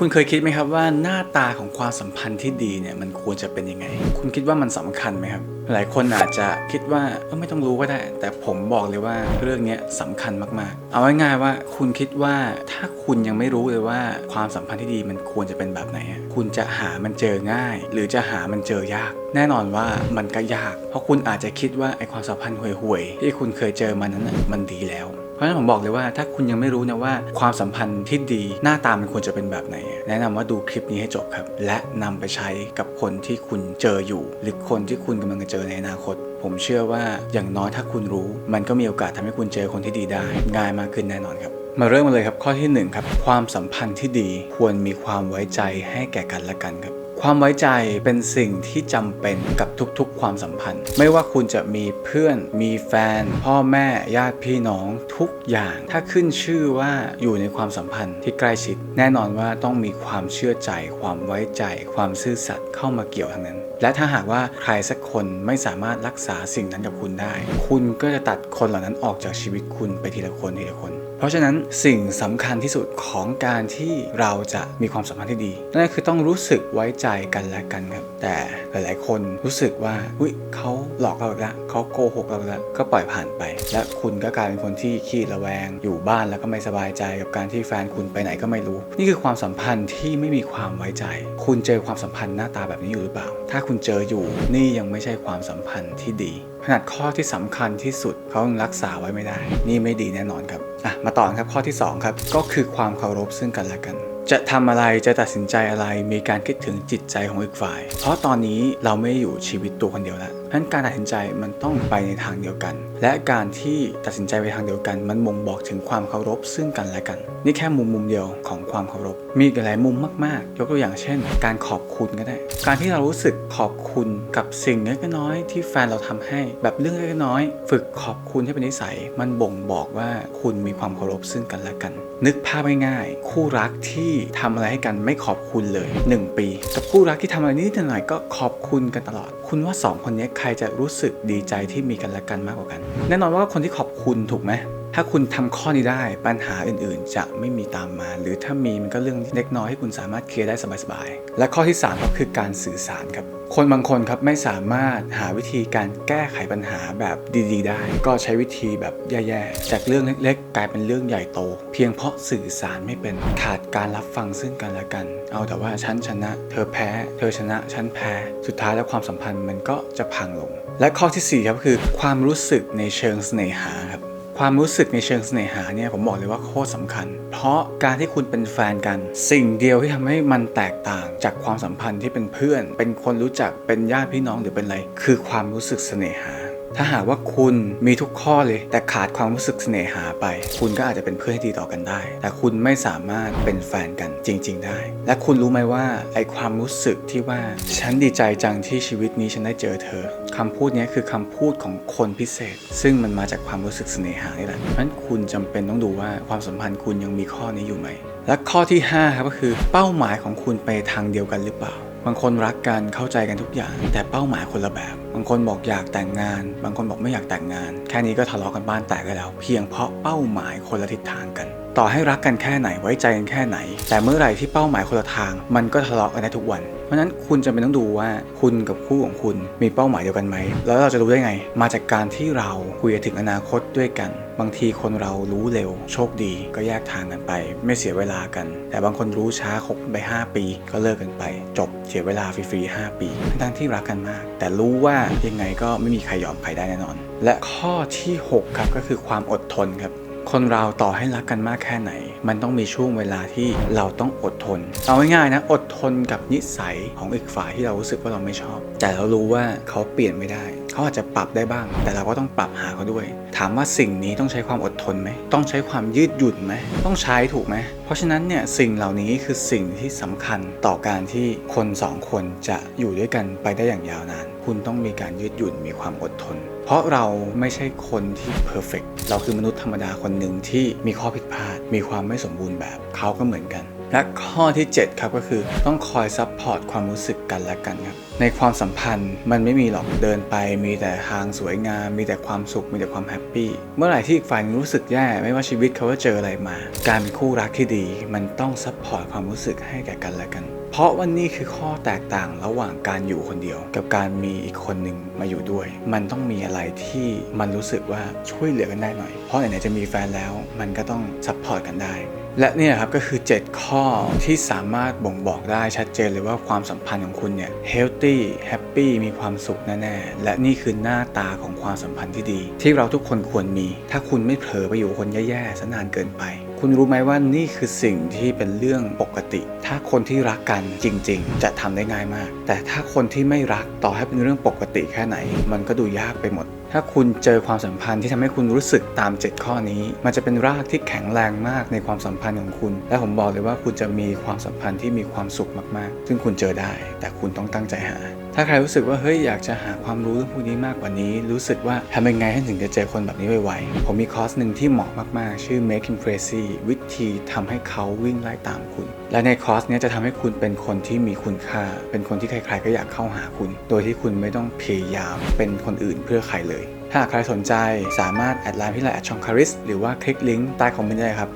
คุณเคยคิดไหมครับว่าหน้าตาของความสัมพันธ์ที่ดีเนี่ยมันควรจะเป็นยังไง คุณคิดว่ามันสำคัญไหมครับ หลายคนอาจจะคิดว่าเออไม่ต้องรู้ก็ได้ แต่ผมบอกเลยว่าเรื่องนี้ยสำคัญมากๆ เอาง่ายๆว่าคุณคิดว่าถ้าคุณยังไม่รู้เลยว่าความสัมพันธ์ที่ดีมันควรจะเป็นแบบไหน คุณจะหามันเจอง่าย หรือจะหามันเจอยาก แน่นอนว่ามันก็ยาก เพราะคุณอาจจะคิดว่าไอความสัมพันธ์ห่วยๆที่คุณเคยเจอมานั้นน่ะมันดีแล้ว เพราะฉะนั้นผมบอกเลยว่าถ้าคุณยังไม่รู้นะว่าความสัมพันธ์ที่ดีหน้าตามันควรจะเป็นแบบไหน แนะนำว่าดูคลิปนี้ให้จบครับ และนำไปใช้กับคนที่คุณเจออยู่ หรือคนที่คุณกำลังจะเจอในอนาคต ผมเชื่อว่าอย่างน้อยถ้าคุณรู้ มันก็มีโอกาสทำให้คุณเจอคนที่ดีได้ ง่ายมากขึ้นแน่นอนครับมาเริ่มกันเลยครับข้อที่หนึ่งครับความสัมพันธ์ที่ดีควรมีความไว้ใจให้แก่กันและกันครับ ความไว้ใจเป็นสิ่งที่จำเป็นกับทุกๆ ความสัมพันธ์ ไม่ว่าคุณจะมีเพื่อน มีแฟน พ่อแม่ ญาติพี่น้องทุกอย่าง ถ้าขึ้นชื่อว่าอยู่ในความสัมพันธ์ที่ใกล้ชิด แน่นอนว่าต้องมีความเชื่อใจ ความไว้ใจ ความซื่อสัตย์เข้ามาเกี่ยวทั้งนั้น และถ้าหากว่าใครสักคนไม่สามารถรักษาสิ่งนั้นกับคุณได้ คุณก็จะตัดคนเหล่านั้นออกจากชีวิตคุณไปทีละคนทีละคน เพราะฉะนั้นสิ่งสำคัญที่สุดของการที่เราจะมีความสัมพันธ์ที่ดีนั่นคือต้องรู้สึกไว้ใจกันและกันครับ แต่หลายๆ คนรู้สึกว่าอุ้ยเขาหลอกเราอีกแล้วเขาโกหกเราแล้วก็ปล่อยผ่านไป และคุณก็กลายเป็นคนที่ขี้ระแวง อยู่บ้านแล้วก็ไม่สบายใจกับการที่แฟนคุณไปไหนก็ไม่รู้ นี่คือความสัมพันธ์ที่ไม่มีความไว้ใจ คุณเจอความสัมพันธ์หน้าตาแบบนี้อยู่หรือเปล่า ถ้าคุณเจออยู่นี่ยังไม่ใช่ความสัมพันธ์ที่ดี ขนาดข้อที่สำคัญที่สุดเขายังรักษาไว้ไม่ได้ นี่ไม่ดีแน่นอนครับอะมาต่อครับข้อที่ 2 ครับ ก็คือความเคารพซึ่งกันและกัน จะทำอะไรจะตัดสินใจอะไรมีการคิดถึงจิตใจของอีกฝ่าย เพราะตอนนี้เราไม่ได้อยู่ชีวิตตัวคนเดียวแล้ว นั้นการตัดสินใจมันต้องไปในทางเดียวกัน และการที่ตัดสินใจไปทางเดียวกัน มันบ่งบอกถึงความเคารพซึ่งกันและกัน นี่แค่มุมมุมเดียวของความเคารพ มีอีกหลายมุมมากๆ ยกตัวอย่างเช่น การขอบคุณก็ได้ การที่เรารู้สึกขอบคุณกับสิ่งเล็กๆน้อยๆที่แฟนเราทำให้ แบบเรื่องเล็กๆน้อย ฝึกขอบคุณให้เป็นนิสัย มันบ่งบอกว่าคุณมีความเคารพซึ่งกันและกัน นึกภาพง่ายๆคู่รักที่ทำอะไรให้กันไม่ขอบคุณเลย 1 ปีกับคู่รักที่ทำอะไรนิดหน่อยก็ขอบคุณกันตลอด คุณว่า 2 คนนี้ใครจะรู้สึกดีใจที่มีกันและกันมากกว่ากัน แน่นอนว่าคนที่ขอบคุณถูกไหม ถ้าคุณทำข้อนี้ได้ปัญหาอื่นๆ จะไม่มีตามมา หรือถ้ามีมันก็เรื่องเล็กน้อยให้คุณสามารถเคลียร์ได้สบายๆ และข้อที่ 3 ก็คือการสื่อสารครับ คนบางคนครับไม่สามารถหาวิธีการแก้ไขปัญหาแบบดีๆ ได้ ก็ใช้วิธีแบบแย่ๆ จากเรื่องเล็กๆ กลายเป็นเรื่องใหญ่โต เพียงเพราะสื่อสารไม่เป็นขาดการรับฟังซึ่งกันและกัน เอาแต่ว่าฉันชนะ เธอแพ้ เธอชนะฉันแพ้ สุดท้ายแล้วความสัมพันธ์มันก็จะพังลง และข้อทีสี่4ครับคือความรู้สึกในเชิงเสน่หาครับ ความรู้สึกในเชิงเสน่หาเนี่ยผมบอกเลยว่าโคตรสำคัญ เพราะการที่คุณเป็นแฟนกัน สิ่งเดียวที่ทำให้มันแตกต่างจากความสัมพันธ์ที่เป็นเพื่อน เป็นคนรู้จักเป็นญาติพี่น้องหรือเป็นอะไร คือความรู้สึกเสน่หา ถ้าหากว่าคุณมีทุกข้อเลย แต่ขาดความรู้สึกเสน่หาไป คุณก็อาจจะเป็นเพื่อนที่ดีต่อกันได้ แต่คุณไม่สามารถเป็นแฟนกันจริง ๆ ได้ และคุณรู้ไหมว่าไอความรู้สึกที่ว่า ฉันดีใจจังที่ชีวิตนี้ฉันได้เจอเธอคำพูดเนี้ยคือคำพูดของคนพิเศษ ซึ่งมันมาจากความรู้สึกเสน่หานี่แหละเพราะฉะนั้นคุณจำเป็นต้องดูว่าความสัมพันธ์คุณยังมีข้อนี้อยู่ไหมและข้อที่5ครับก็คือเป้าหมายของคุณไปทางเดียวกันหรือเปล่า บางคนรักกันเข้าใจกันทุกอย่าง แต่เป้าหมายคนละแบบ บางคนบอกอยากแต่งงาน บางคนบอกไม่อยากแต่งงาน แค่นี้ก็ทะเลาะกันบ้านแตกกันแล้ว เพียงเพราะเป้าหมายคนละทิศทางกัน ต่อให้รักกันแค่ไหนไว้ใจกันแค่ไหน แต่เมื่อไหร่ที่เป้าหมายคนละทาง มันก็ทะเลาะกันได้ทุกวัน เพราะฉะนั้นคุณจะเป็นต้องดูว่าคุณกับคู่ของคุณมีเป้าหมายเดียวกันไหม แล้วเราจะรู้ได้ไง มาจากการที่เราคุยถึงอนาคตด้วยกัน บางทีคนเรารู้เร็ว โชคดีก็แยกทางกันไป ไม่เสียเวลากัน แต่บางคนรู้ช้าคบไป 5 ปี ก็เลิกกันไป จบเสียเวลาฟรีๆ5ปีทั้งที่รักกันมาก แต่รู้ว่ายังไงก็ไม่มีใครยอมใครได้แน่นอน และข้อที่ 6 ครับก็คือความอดทนครับ คนเราต่อให้รักกันมากแค่ไหน มันต้องมีช่วงเวลาที่เราต้องอดทน เอาง่ายๆนะ อดทนกับนิสัยของอีกฝ่ายที่เรารู้สึกว่าเราไม่ชอบ แต่เรารู้ว่าเขาเปลี่ยนไม่ได้ เขาอาจจะปรับได้บ้าง แต่เราก็ต้องปรับหาเขาด้วย ถามว่าสิ่งนี้ต้องใช้ความอดทนไหม ต้องใช้ความยืดหยุ่นไหม ต้องใช้ถูกไหม เพราะฉะนั้นเนี่ยสิ่งเหล่านี้คือสิ่งที่สำคัญต่อการที่คนสองคนจะอยู่ด้วยกันไปได้อย่างยาวนาน คุณต้องมีการยืดหยุ่นมีความอดทน เพราะเราไม่ใช่คนที่เพอร์เฟกเราคือมนุษย์ธรรมดาคนหนึ่งที่มีข้อผิดพลาด มีความไม่สมบูรณ์แบบเขาก็เหมือนกัน และข้อที่ 7 ครับก็คือต้องคอยซัพพอร์ตความรู้สึกกันและกันครับในความสัมพันธ์มันไม่มีหรอกเดินไป มีแต่ทางสวยงาม มีแต่ความสุข มีแต่ความแฮปปี้เมื่อไหร่ที่อีกฝ่ายรู้สึกแย่ ไม่ว่าชีวิตเขาจะเจออะไรมา การเป็นคู่รักที่ดี มันต้องซัพพอร์ตความรู้สึกให้แก่กันและกัน เพราะวันนี้คือข้อแตกต่างระหว่างการอยู่คนเดียว กับการมีอีกคนหนึ่งมาอยู่ด้วย มันต้องมีอะไรที่มันรู้สึกว่าช่วยเหลือกันได้หน่อย เพราะไหนๆจะมีแฟนแล้ว มันก็ต้องซัพพอร์ตกันได้ และนี่ครับก็คือ 7 ข้อที่สามารถบ่งบอกได้ชัดเจนเลยว่าความสัมพันธ์ของคุณเนี่ย healthy happy มีความสุขแน่ๆ และนี่คือหน้าตาของความสัมพันธ์ที่ดี ที่เราทุกคนควรมี ถ้าคุณไม่เผลอไปอยู่คนแย่ๆซะนานเกินไป คุณรู้ไหมว่านี่คือสิ่งที่เป็นเรื่องปกติ ถ้าคนที่รักกันจริง ๆ จะทำได้ง่ายมาก แต่ถ้าคนที่ไม่รักต่อให้เป็นเรื่องปกติแค่ไหน มันก็ดูยากไปหมด ถ้าคุณเจอความสัมพันธ์ที่ทำให้คุณรู้สึกตาม 7 ข้อนี้ มันจะเป็นรากที่แข็งแรงมากในความสัมพันธ์ของคุณ และผมบอกเลยว่าคุณจะมีความสัมพันธ์ที่มีความสุขมากๆ ซึ่งคุณเจอได้ แต่คุณต้องตั้งใจหา ถ้าใครรู้สึกว่าเฮ้ยอยากจะหาความรู้เรื่องพวกนี้มากกว่านี้ รู้สึกว่าทำยังไงให้ถึงจะเจอคนแบบนี้ไวๆผมมีคอร์สหนึ่งที่เหมาะมากๆ ชื่อ Make Him Crazy วิธีทำให้เขาวิ่งไล่ตามคุณ และในคอร์สนี้จะทำให้คุณเป็นคนที่มีคุณค่า เป็นคนที่ใครๆก็อยากเข้าหาคุณ โดยที่คุณไม่ต้องพยายามเป็นคนอื่นเพื่อใครเลย ถ้าใครสนใจสามารถแอดไลน์ที่ไลน์แอดชองคาริสหรือว่าคลิกลิงก์ใต้คอมเมนต์ได้ครับ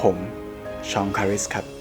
ผมชองคาริสครับ